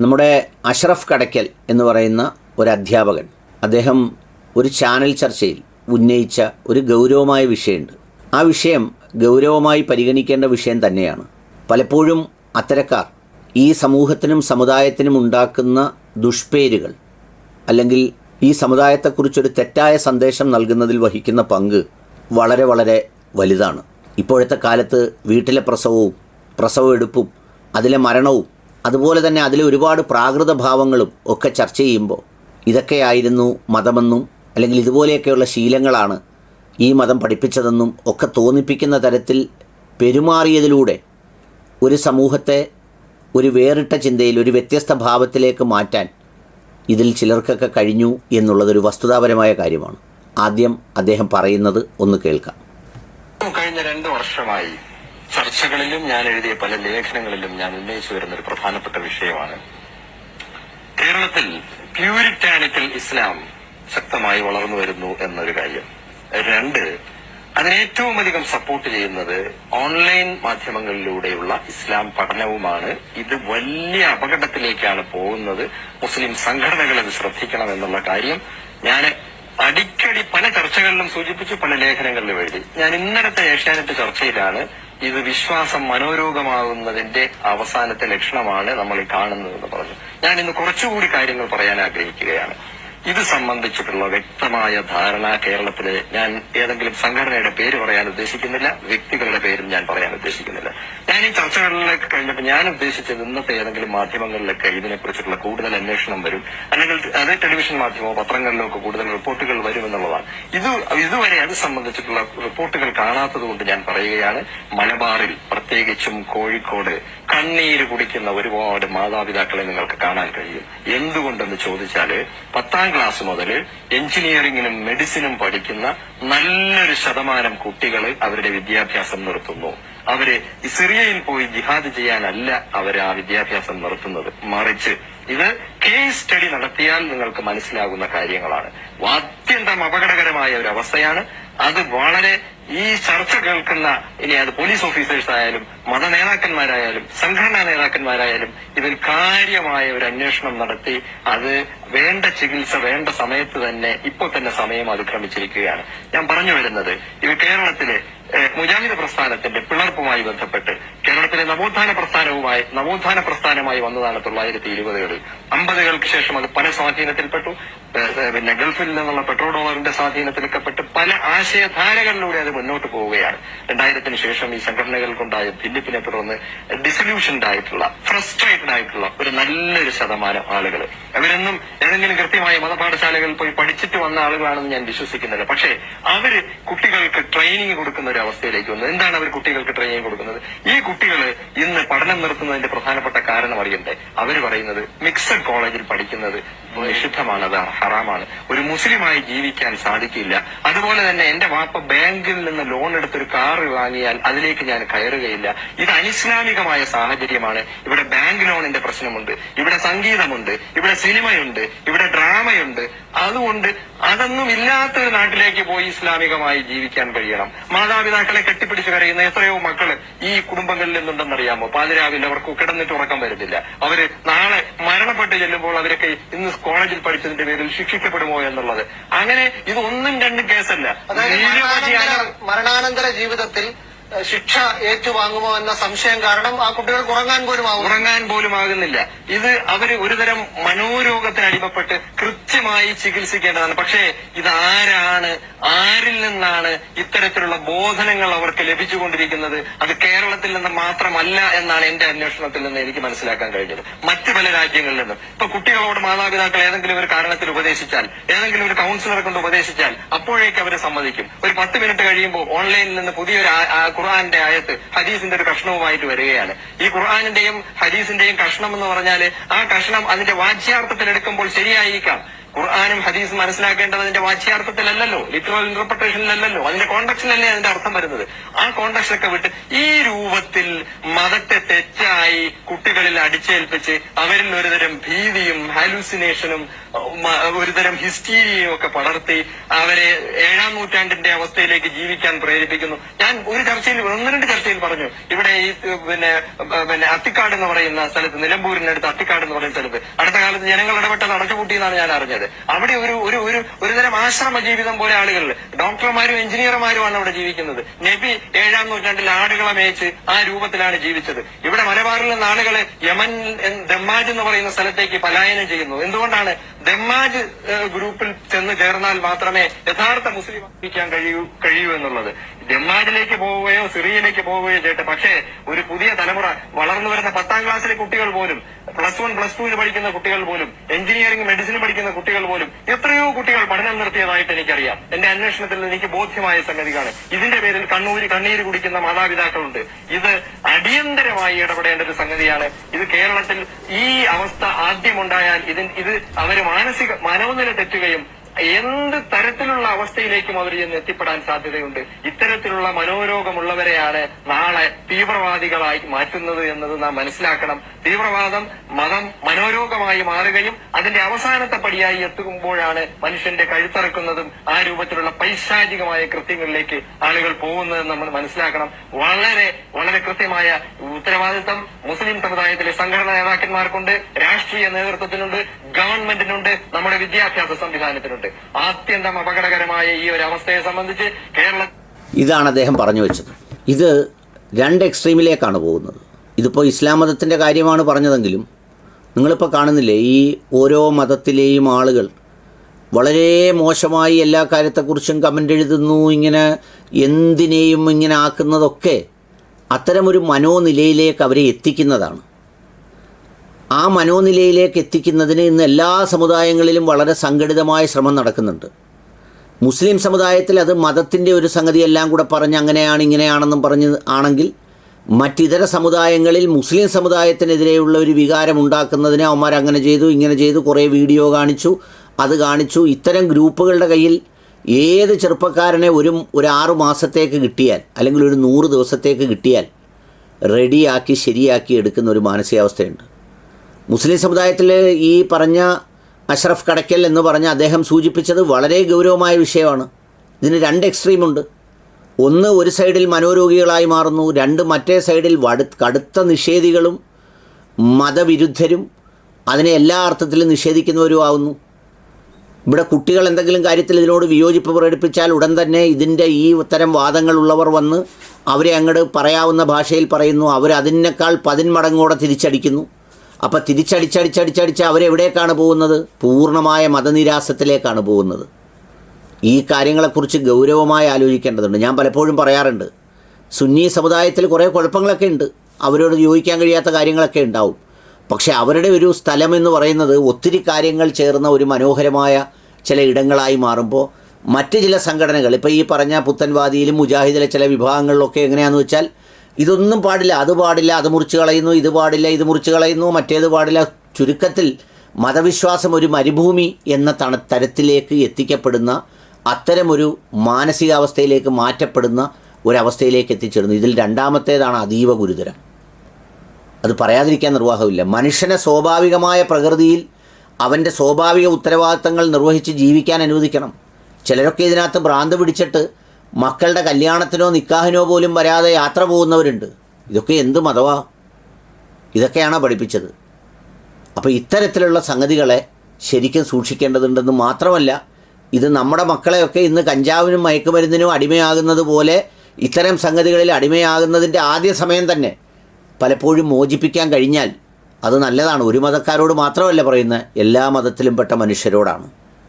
നമ്മുടെ അഷ്റഫ് കടയ്ക്കൽ എന്ന് പറയുന്ന ഒരു അധ്യാപകൻ. അദ്ദേഹം ഒരു ചാനൽ ചർച്ചയിൽ ഉന്നയിച്ച ഒരു ഗൗരവമായ വിഷയമുണ്ട്. ആ വിഷയം ഗൗരവമായി പരിഗണിക്കേണ്ട വിഷയം തന്നെയാണ്. പലപ്പോഴും അത്തരക്കാർ ഈ സമൂഹത്തിനും സമുദായത്തിനും ഉണ്ടാക്കുന്ന ദുഷ്പേരുകൾ അല്ലെങ്കിൽ ഈ സമുദായത്തെക്കുറിച്ചൊരു തെറ്റായ സന്ദേശം നൽകുന്നതിൽ വഹിക്കുന്ന പങ്ക് വളരെ വളരെ വലുതാണ്. ഇപ്പോഴത്തെ കാലത്ത് വീട്ടിലെ പ്രസവവും പ്രസവമെടുപ്പും അതിലെ മരണവും അതുപോലെ തന്നെ അതിൽ ഒരുപാട് പ്രാകൃത ഭാവങ്ങളും ഒക്കെ ചർച്ച ചെയ്യുമ്പോൾ ഇതൊക്കെയായിരുന്നു മതമെന്നും അല്ലെങ്കിൽ ഇതുപോലെയൊക്കെയുള്ള ശീലങ്ങളാണ് ഈ മതം പഠിപ്പിച്ചതെന്നും ഒക്കെ തോന്നിപ്പിക്കുന്ന തരത്തിൽ പെരുമാറിയതിലൂടെ ഒരു സമൂഹത്തെ ഒരു വേറിട്ട ചിന്തയിൽ ഒരു വ്യത്യസ്ത ഭാവത്തിലേക്ക് മാറ്റാൻ ഇതിൽ ചിലർക്കൊക്കെ കഴിഞ്ഞു എന്നുള്ളതൊരു വസ്തുതാപരമായ കാര്യമാണ്. ആദ്യം അദ്ദേഹം പറയുന്നത് ഒന്ന് കേൾക്കാം. കഴിഞ്ഞ രണ്ട് വർഷമായി ചർച്ചകളിലും ഞാൻ എഴുതിയ പല ലേഖനങ്ങളിലും ഞാൻ ഉന്നയിച്ചു വരുന്ന ഒരു പ്രധാനപ്പെട്ട വിഷയമാണ്. കേരളത്തിൽ പ്യൂരിറ്റാനിക്കൽ ഇസ്ലാം ശക്തമായി വളർന്നു വരുന്നു എന്നൊരു കാര്യം. രണ്ട് അതിന് ഏറ്റവും അധികം സപ്പോർട്ട് ചെയ്യുന്നത് ഓൺലൈൻ മാധ്യമങ്ങളിലൂടെയുള്ള ഇസ്ലാം പഠനവുമാണ്. ഇത് വലിയ അപകടത്തിലേക്കാണ് പോകുന്നത്. മുസ്ലിം സംഘടനകൾ അത് ശ്രദ്ധിക്കണം എന്നുള്ള കാര്യം ഞാൻ അടിക്കടി പല ചർച്ചകളിലും സൂചിപ്പിച്ചു പല ലേഖനങ്ങളിലും എഴുതി. ഞാൻ ഇന്നലത്തെ ഏഷ്യാനെറ്റ് ചർച്ചയിലാണ് ഇത് വിശ്വാസം മനോരോഗമാകുന്നതിന്റെ അവസാനത്തെ ലക്ഷണമാണ് നമ്മൾ ഈ കാണുന്നതെന്ന് പറഞ്ഞു. ഞാൻ ഇന്ന് കുറച്ചുകൂടി കാര്യങ്ങൾ പറയാൻ ആഗ്രഹിക്കുകയാണ്. ഇത് സംബന്ധിച്ചിട്ടുള്ള വ്യക്തമായ ധാരണ കേരളത്തിലെ ഞാൻ ഏതെങ്കിലും സംഘടനയുടെ പേര് പറയാൻ ഉദ്ദേശിക്കുന്നില്ല വ്യക്തികളുടെ പേരും ഞാൻ പറയാൻ ഉദ്ദേശിക്കുന്നില്ല. ഞാൻ ഈ ചർച്ചകളിലേക്ക് കഴിഞ്ഞപ്പോൾ ഞാൻ ഉദ്ദേശിച്ചത് ഇന്നത്തെ ഏതെങ്കിലും മാധ്യമങ്ങളിലൊക്കെ ഇതിനെക്കുറിച്ചുള്ള കൂടുതൽ അന്വേഷണം വരും. അല്ലെങ്കിൽ അത് ടെലിവിഷൻ മാധ്യമമോ പത്രങ്ങളിലോ ഒക്കെ കൂടുതൽ റിപ്പോർട്ടുകൾ വരുമെന്നുള്ളതാണ് ഇത് ഇതുവരെ അത് സംബന്ധിച്ചിട്ടുള്ള റിപ്പോർട്ടുകൾ കാണാത്തതുകൊണ്ട് ഞാൻ പറയുകയാണ്. മലബാറിൽ പ്രത്യേകിച്ചും കോഴിക്കോട് കണ്ണീര് കുടിക്കുന്ന ഒരുപാട് മാതാപിതാക്കളെ നിങ്ങൾക്ക് കാണാൻ കഴിയും. എന്തുകൊണ്ടെന്ന് ചോദിച്ചാൽ പത്താം ക്ലാസ് മുതൽ എഞ്ചിനീയറിംഗിനും മെഡിസിനും പഠിക്കുന്ന നല്ലൊരു ശതമാനം കുട്ടികൾ അവരുടെ വിദ്യാഭ്യാസം നിർത്തുന്നു. അവർ സിറിയയിൽ പോയി ജിഹാദ് ചെയ്യാനല്ല അവർ ആ വിദ്യാഭ്യാസം നിർത്തുന്നത് മറിച്ച് ഇത് കേസ് സ്റ്റഡി നടത്തിയാൽ നിങ്ങൾക്ക് മനസ്സിലാകുന്ന കാര്യങ്ങളാണ്. അത്യന്തം അപകടകരമായ ഒരു അവസ്ഥയാണ്. അത് വളരെ ഈ ചർച്ച കേൾക്കുന്ന ഇനി അത് പോലീസ് ഓഫീസേഴ്സ് ആയാലും മത നേതാക്കന്മാരായാലും സംഘടനാ നേതാക്കന്മാരായാലും ഇതിൽ കാര്യമായ ഒരു അന്വേഷണം നടത്തി അത് വേണ്ട ചികിത്സ വേണ്ട സമയത്ത് തന്നെ ഇപ്പോൾ തന്നെ സമയം അതിക്രമിച്ചിരിക്കുകയാണ്. ഞാൻ പറഞ്ഞു വരുന്നത് ഇത് കേരളത്തിലെ മുജാഹിദ് പ്രസ്ഥാനത്തിന്റെ പിളർപ്പുമായി ബന്ധപ്പെട്ട് കേരളത്തിലെ നവോത്ഥാന പ്രസ്ഥാനവുമായി നവോത്ഥാന പ്രസ്ഥാനമായി വന്നതാണ് തൊള്ളായിരത്തി ഇരുപതുകളിൽ. അമ്പതുകൾക്ക് ശേഷം അത് പല സ്വാധീനത്തിൽപ്പെട്ടു. പിന്നെ ഗൾഫിൽ നിന്നുള്ള പെട്രോൾ ഡോളറിന്റെ സ്വാധീനത്തിലൊക്കെപ്പെട്ട് പല ആശയധാരകളിലൂടെ അത് മുന്നോട്ട് പോവുകയാണ്. രണ്ടായിരത്തിന് ശേഷം ഈ സംഘടനകൾക്കുണ്ടായ ഭിന്നിപ്പിനെ തുടർന്ന് ഡിസൊല്യൂഷൻഡ് ആയിട്ടുള്ള ഫ്രസ്ട്രേറ്റഡ് ആയിട്ടുള്ള ഒരു നല്ലൊരു ശതമാനം ആളുകൾ അവരൊന്നും ഏതെങ്കിലും കൃത്യമായ മതപാഠശാലകളിൽ പോയി പഠിച്ചിട്ട് വന്ന ആളുകളാണെന്ന് ഞാൻ വിശ്വസിക്കുന്നില്ല. പക്ഷേ അവർ കുട്ടികൾക്ക് ട്രെയിനിങ് കൊടുക്കുന്ന ഒരു അവസ്ഥയിലേക്ക് വന്നു. എന്താണ് അവർ കുട്ടികൾക്ക് ട്രെയിനിങ് കൊടുക്കുന്നത്? ഈ കുട്ടികൾ ഇന്ന് പഠനം നിർത്തുന്നതിന്റെ പ്രധാനപ്പെട്ട കാരണം അറിയണ്ടേ? അവർ പറയുന്നത് മിക്സഡ് കോളേജിൽ പഠിക്കുന്നത് നിഷിദ്ധമാണ് അത് ഹറാമാണ്. ഒരു മുസ്ലിമായി ജീവിക്കാൻ സാധിക്കില്ല. അതുപോലെ തന്നെ എന്റെ വാപ്പ ബാങ്കിൽ നിന്ന് ലോൺ എടുത്തൊരു കാർ വാങ്ങിയാൽ അതിലേക്ക് ഞാൻ കയറുകയില്ല. ഇത് അനിസ്ലാമികമായ സാഹചര്യമാണ്. ഇവിടെ ബാങ്ക് ലോണിന്റെ പ്രശ്നമുണ്ട്. ഇവിടെ സംഗീതമുണ്ട്. ഇവിടെ സിനിമയുണ്ട്. ഇവിടെ ഡ്രാമയുണ്ട്. അതുകൊണ്ട് അതൊന്നും ഇല്ലാത്ത ഒരു നാട്ടിലേക്ക് പോയി ഇസ്ലാമികമായി ജീവിക്കാൻ കഴിയണം. മാതാപിതാക്കളെ കെട്ടിപ്പിടിച്ച് കരയുന്ന എത്രയോ മക്കൾ ഈ കുടുംബങ്ങളിൽ നിന്നുണ്ടെന്നറിയാമോ? പാതിരാവിൽ അവർക്ക് കിടന്നിട്ട് ഉറക്കം വരുന്നില്ല. അവർ നാളെ മരണപ്പെട്ട് ചെല്ലുമ്പോൾ അവരൊക്കെ ഇന്ന് കോളേജിൽ പഠിച്ചതിന്റെ പേരിൽ ശിക്ഷിക്കപ്പെടുമോ എന്നുള്ളത്. അങ്ങനെ ഇത് ഒന്നും രണ്ടും കേസല്ല. മരണാനന്തര ജീവിതത്തിൽ ശിക്ഷ ഏറ്റുവാങ്ങുമോ എന്ന സംശയം കാരണം ആ കുട്ടികൾ ഉറങ്ങാൻ പോലും ആകും ഉറങ്ങാൻ പോലും ആകുന്നില്ല. ഇത് അവർ ഒരുതരം മനോരോഗത്തിന് അടിമപ്പെട്ട് കൃത്യമായി ചികിത്സിക്കേണ്ടതാണ്. പക്ഷേ ഇതാരാണ് ആരിൽ നിന്നാണ് ഇത്തരത്തിലുള്ള ബോധനങ്ങൾ അവർക്ക് ലഭിച്ചുകൊണ്ടിരിക്കുന്നത്? അത് കേരളത്തിൽ നിന്ന് മാത്രമല്ല എന്നാണ് എന്റെ അന്വേഷണത്തിൽ നിന്ന് എനിക്ക് മനസ്സിലാക്കാൻ കഴിഞ്ഞത്. മറ്റ് പല രാജ്യങ്ങളിൽ നിന്നും. ഇപ്പൊ കുട്ടികളോട് മാതാപിതാക്കൾ ഏതെങ്കിലും ഒരു കാരണത്തിൽ ഉപദേശിച്ചാൽ ഏതെങ്കിലും ഒരു കൗൺസിലറെ കൊണ്ട് ഉപദേശിച്ചാൽ അപ്പോഴേക്ക് അവരെ സമ്മതിക്കും. ഒരു പത്ത് മിനിറ്റ് കഴിയുമ്പോൾ ഓൺലൈനിൽ നിന്ന് പുതിയൊരു ഖുർആന്റെ ആയത്ത് ഹദീസിന്റെ ഒരു കഷ്ണവുമായിട്ട് വരികയാണ്. ഈ ഖുർആാനിന്റെയും ഹദീസിന്റെയും കഷ്ണം എന്ന് പറഞ്ഞാൽ ആ കഷ്ണം അതിന്റെ വാച്യാർത്ഥത്തിൽ എടുക്കുമ്പോൾ ശരിയായിരിക്കാം. ഖുർആാനും ഹദീസും മനസ്സിലാക്കേണ്ടത് അതിന്റെ വാച്യാർത്ഥത്തിലല്ലല്ലോ. ലിറ്ററൽ ഇന്റർപ്രിട്ടേഷനിലല്ലല്ലോ അതിന്റെ കോണ്ടക്സിലല്ലേ അതിന്റെ അർത്ഥം വരുന്നത്. ആ കോണ്ടക്സിലൊക്കെ വിട്ട് ഈ രൂപത്തിൽ മതത്തെ തെറ്റായി കുട്ടികളിൽ അടിച്ചേൽപ്പിച്ച് അവരിൽ ഒരുതരം ഭീതിയും ഹാലൂസിനേഷനും ഒരുതരം ഹിസ്റ്റീരിയയും ഒക്കെ പടർത്തി അവരെ ഏഴാം നൂറ്റാണ്ടിന്റെ അവസ്ഥയിലേക്ക് ജീവിക്കാൻ പ്രേരിപ്പിക്കുന്നു. ഞാൻ ഒരു ചർച്ചയിൽ ഒന്ന് രണ്ട് ചർച്ചയിൽ പറഞ്ഞു. ഇവിടെ ഈ പിന്നെ പിന്നെ അത്തിക്കാട് എന്ന് പറയുന്ന സ്ഥലത്ത് നിലമ്പൂരിനടുത്ത് അത്തിക്കാട് എന്ന് പറയുന്ന സ്ഥലത്ത്. അടുത്ത കാലത്ത് ജനങ്ങൾ ഇടപെട്ടത് അടച്ചുപൂട്ടി എന്നാണ് ഞാൻ അറിഞ്ഞത്. അവിടെ ഒരു ഒരു ഒരു ഒരുതരം ആശ്രമ ജീവിതം പോലെ ആളുകൾ ഡോക്ടർമാരും എഞ്ചിനീയർമാരുമാണ് അവിടെ ജീവിക്കുന്നത്. നബി ഏഴാം നൂറ്റാണ്ടിൽ ആടുകളെ മേയിച്ച് ആ രൂപത്തിലാണ് ജീവിച്ചത്. ഇവിടെ മലബാറിൽ നിന്ന് ആളുകൾ യമൻ ദമ്മാജ് എന്ന് പറയുന്ന സ്ഥലത്തേക്ക് പലായനം ചെയ്യുന്നു. എന്തുകൊണ്ടാണ് ദമ്മാജ് ഗ്രൂപ്പിൽ ചെന്ന് ചേർന്നാൽ മാത്രമേ യഥാർത്ഥ മുസ്ലിം ജീവിക്കാൻ കഴിയൂ കഴിയൂ എന്നുള്ളത്. ദമ്മാജിലേക്ക് പോവുകയോ സിറിയയിലേക്ക് പോവുകയോ ചെയ്യട്ടെ. പക്ഷേ ഒരു പുതിയ തലമുറ വളർന്നു വരുന്ന പത്താം ക്ലാസ്സിലെ കുട്ടികൾ പോലും പ്ലസ് വൺ പ്ലസ് ടുവിന് പഠിക്കുന്ന കുട്ടികൾ പോലും എഞ്ചിനീയറിംഗ് മെഡിസിൻ പഠിക്കുന്ന കുട്ടികൾ പോലും എത്രയോ കുട്ടികൾ പഠനം നിർത്തിയതായിട്ട് എനിക്കറിയാം. എന്റെ അന്വേഷണത്തിൽ എനിക്ക് ബോധ്യമായ സംഗതിയാണ് ഇതിന്റെ പേരിൽ കണ്ണൂര് കണ്ണീര് കുടിക്കുന്ന മാതാപിതാക്കളുണ്ട്. ഇത് അടിയന്തരമായി ഇടപെടേണ്ട ഒരു സംഗതിയാണ്. ഇത് കേരളത്തിൽ ഈ അവസ്ഥ ആദ്യമുണ്ടായാൽ ഇതിൻ ഇത് അവർ മാനസിക മനോനില തെറ്റുകയും എന്ത് തരത്തിലുള്ള അവസ്ഥയിലേക്കും അവർ ചെന്ന് എത്തിപ്പെടാൻ സാധ്യതയുണ്ട്. ഇത്തരത്തിലുള്ള മനോരോഗമുള്ളവരെയാണ് നാളെ തീവ്രവാദികളായി മാറ്റുന്നത് എന്നത് നാം മനസ്സിലാക്കണം. തീവ്രവാദം മതം മനോരോഗമായി മാറുകയും അതിന്റെ അവസാനത്തെ പടിയായി എത്തുമ്പോഴാണ് മനുഷ്യന്റെ കഴുത്തറക്കുന്നതും ആ രൂപത്തിലുള്ള പൈശാചികമായ കൃത്യങ്ങളിലേക്ക് ആളുകൾ പോകുന്നതെന്ന് നമ്മൾ മനസ്സിലാക്കണം. വളരെ വളരെ കൃത്യമായ ഉത്തരവാദിത്തം മുസ്ലിം സമുദായത്തിലെ സംഘടനാ നേതാക്കന്മാർക്കുണ്ട് രാഷ്ട്രീയ നേതൃത്വത്തിനുണ്ട് ഗവൺമെന്റിനുണ്ട് നമ്മുടെ വിദ്യാഭ്യാസ സംവിധാനത്തിനുണ്ട്. ആത്യന്തം അപകടകരമായ ഈ ഒരു അവസ്ഥയെ സംബന്ധിച്ച് കേരള ഇതാണ് അദ്ദേഹം പറഞ്ഞു വെച്ചത്. ഇത് രണ്ട് എക്സ്ട്രീമിലേക്കാണ് പോകുന്നത്. ഇതിപ്പോൾ ഇസ്ലാം മതത്തിന്റെ കാര്യമാണ് പറഞ്ഞതെങ്കിലും നിങ്ങളിപ്പോൾ കാണുന്നില്ലേ ഈ ഓരോ മതത്തിലെയും ആളുകൾ വളരെ മോശമായി എല്ലാ കാര്യത്തെക്കുറിച്ചും കമന്റ് എഴുതുന്നു ഇങ്ങനെ എന്തിനേയും ഇങ്ങനെ ആക്കുന്നതൊക്കെ അത്തരമൊരു മനോനിലയിലേക്ക് അവരെ എത്തിക്കുന്നതാണ്. ആ മനോനിലയിലേക്ക് എത്തിക്കുന്നതിന് ഇന്ന് എല്ലാ സമുദായങ്ങളിലും വളരെ സംഘടിതമായ ശ്രമം നടക്കുന്നുണ്ട്. മുസ്ലിം സമുദായത്തിൽ അത് മതത്തിന്റെ ഒരു സംഗതി എല്ലാം കൂടെ പറഞ്ഞ് അങ്ങനെയാണ് ഇങ്ങനെയാണെന്നും പറഞ്ഞ് ആണെങ്കിൽ മറ്റിതര സമുദായങ്ങളിൽ മുസ്ലിം സമുദായത്തിനെതിരെയുള്ള ഒരു വികാരം ഉണ്ടാക്കുന്നതിന് അവന്മാർ അങ്ങനെ ചെയ്തു ഇങ്ങനെ ചെയ്തു കുറേ വീഡിയോ കാണിച്ചു അത് കാണിച്ചു. ഇത്തരം ഗ്രൂപ്പുകളുടെ കയ്യിൽ ഏത് ചെറുപ്പക്കാരനെ ഒരു ഒരു ആറു മാസത്തേക്ക് കിട്ടിയാൽ അല്ലെങ്കിൽ ഒരു നൂറ് ദിവസത്തേക്ക് കിട്ടിയാൽ റെഡിയാക്കി ശരിയാക്കി എടുക്കുന്ന ഒരു മാനസികാവസ്ഥയുണ്ട്. മുസ്ലിം സമുദായത്തിൽ ഈ പറഞ്ഞ അഷ്റഫ് കടയ്ക്കൽ എന്ന് പറഞ്ഞ അദ്ദേഹം സൂചിപ്പിച്ചത് വളരെ ഗൗരവമായ വിഷയമാണ്. ഇതിന് രണ്ട് എക്സ്ട്രീമുണ്ട് ഒന്ന് ഒരു സൈഡിൽ മനോരോഗികളായി മാറുന്നു രണ്ട് മറ്റേ സൈഡിൽ വടു കടുത്ത നിഷേധികളും മതവിരുദ്ധരും അതിനെ എല്ലാ അർത്ഥത്തിലും നിഷേധിക്കുന്നവരും ആവുന്നു. ഇവിടെ കുട്ടികൾ എന്തെങ്കിലും കാര്യത്തിൽ ഇതിനോട് വിയോജിപ്പ് പ്രകടിപ്പിച്ചാൽ ഉടൻ തന്നെ ഇതിന്റെ ഈ ഉത്തരം വാദങ്ങളുള്ളവർ വന്ന് അവരെ അങ്ങോട്ട് പറയാവുന്ന ഭാഷയിൽ പറയുന്നു. അവരതിനേക്കാൾ പതിന്മടങ്ങോടെ തിരിച്ചടിക്കുന്നു. അപ്പോൾ തിരിച്ചടിച്ചടിച്ചടിച്ചടിച്ച് അവരെവിടേക്കാണ് പോകുന്നത്? പൂർണമായ മതനിരാസത്തിലേക്കാണ് പോകുന്നത്. ഈ കാര്യങ്ങളെക്കുറിച്ച് ഗൗരവമായി ആലോചിക്കേണ്ടതുണ്ട്. ഞാൻ പലപ്പോഴും പറയാറുണ്ട് സുന്നി സമുദായത്തിൽ കുറേ കുഴപ്പങ്ങളൊക്കെ ഉണ്ട്. അവരോട് യോജിക്കാൻ കഴിയാത്ത കാര്യങ്ങളൊക്കെ ഉണ്ടാവും. പക്ഷേ അവരുടെ ഒരു സ്ഥലമെന്ന് പറയുന്നത് ഒത്തിരി കാര്യങ്ങൾ ചേർന്ന ഒരു മനോഹരമായ ചില ഇടങ്ങളായി മാറുമ്പോൾ മറ്റ് ചില സംഘടനകൾ ഇപ്പോൾ ഈ പറഞ്ഞ പുത്തൻവാദിയിലും മുജാഹിദിലെ ചില വിഭാഗങ്ങളിലൊക്കെ എങ്ങനെയാണെന്ന് വെച്ചാൽ ഇതൊന്നും പാടില്ല. അത് പാടില്ല അത് മുറിച്ച് കളയുന്നു ഇത് പാടില്ല ഇത് മുറിച്ച് കളയുന്നു മറ്റേത് പാടില്ല. ചുരുക്കത്തിൽ മതവിശ്വാസം ഒരു മരുഭൂമി എന്ന തണ തരത്തിലേക്ക് എത്തിക്കപ്പെടുന്ന അത്തരമൊരു മാനസികാവസ്ഥയിലേക്ക് മാറ്റപ്പെടുന്ന ഒരവസ്ഥയിലേക്ക് എത്തിച്ചേരുന്നു ഇതിൽ രണ്ടാമത്തേതാണ് അതീവ ഗുരുതരം. അത് പറയാതിരിക്കാൻ നിർവാഹമില്ല. മനുഷ്യനെ സ്വാഭാവികമായ പ്രകൃതിയിൽ അവന്റെ സ്വാഭാവിക ഉത്തരവാദിത്തങ്ങൾ നിർവഹിച്ച് ജീവിക്കാൻ അനുവദിക്കണം. ചിലരൊക്കെ ഇതിനകത്ത് ഭ്രാന്ത് പിടിച്ചിട്ട് മക്കളുടെ കല്യാണത്തിനോ നിക്കാഹിനോ പോലും വരാതെ യാത്ര പോകുന്നവരുണ്ട്. ഇതൊക്കെ എന്ത് മതവാ? ഇതൊക്കെയാണോ പഠിപ്പിച്ചത്? അപ്പോൾ ഇത്തരത്തിലുള്ള സംഗതികളെ ശരിക്കും സൂക്ഷിക്കേണ്ടതുണ്ടെന്ന് മാത്രമല്ല ഇത് നമ്മുടെ മക്കളെയൊക്കെ ഇന്ന് കഞ്ചാവിനും മയക്കുമരുന്നിനും അടിമയാകുന്നത് പോലെ ഇത്തരം സംഗതികളിൽ അടിമയാകുന്നതിന്റെ ആദ്യ സമയം തന്നെ പലപ്പോഴും മോചിപ്പിക്കാൻ കഴിഞ്ഞാൽ അത് നല്ലതാണ്. ഒരു മതക്കാരോട് മാത്രമല്ല പറയുന്നത് എല്ലാ മതത്തിലും പെട്ട മനുഷ്യരോടാണ്.